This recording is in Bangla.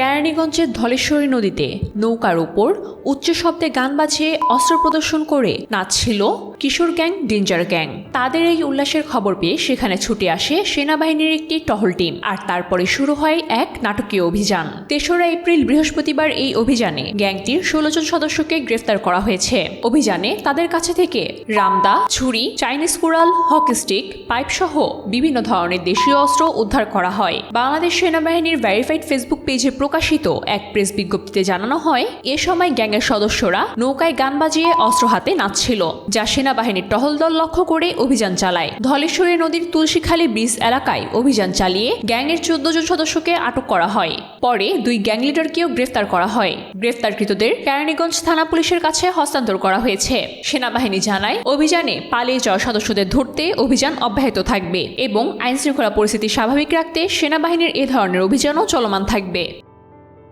কেরানীগঞ্জের ধলেশ্বরী নদীতে নৌকার উপর উচ্চ শব্দে গান বাজিয়ে অস্ত্র প্রদর্শন করে নাচছিল কিশোর গ্যাং, ডেঞ্জার গ্যাং। তাদের এই উল্লাসের খবর পেয়ে সেখানে ছুটে আসে সেনাবাহিনীর একটি টহল টিম আর তারপরে শুরু হয় এক নাটকীয় অভিযান। তেসরা এপ্রিল বৃহস্পতিবার এই অভিযানে গ্যাংটির ষোলো জন সদস্যকে গ্রেফতার করা হয়েছে। অভিযানে তাদের কাছে থেকে রামদা, ছুরি, চাইনিজ কুড়াল, হকি স্টিক পাইপ সহ বিভিন্ন ধরনের দেশীয় অস্ত্র উদ্ধার করা হয়। বাংলাদেশ সেনাবাহিনীর ভেরিফাইড ফেসবুক পেজে প্রকাশিত এক প্রেস বিজ্ঞপ্তিতে জানানো হয়, এ সময় গ্যাংয়ের সদস্যরা নৌকায় গান বাজিয়ে অস্ত্র হাতে নাচছিল, যা সেনাবাহিনীর টহল দল লক্ষ্য করে অভিযান চালায়। ধলেশ্বরী নদীর তুলসীখালী ব্রিজ এলাকায় অভিযান চালিয়ে গ্যাংয়ের চোদ্দ জন সদস্যকে আটক করা হয়। পরে দুই গ্যাং লিডারকেও গ্রেফতার করা হয়। গ্রেফতারকৃতদের কেরানীগঞ্জ থানা পুলিশের কাছে হস্তান্তর করা হয়েছে। সেনাবাহিনী জানায়, অভিযানে পালিয়ে যাওয়া সদস্যদের ধরতে অভিযান অব্যাহত থাকবে এবং আইনশৃঙ্খলা পরিস্থিতি স্বাভাবিক রাখতে সেনাবাহিনীর এ ধরনের অভিযানও চলমান থাকবে।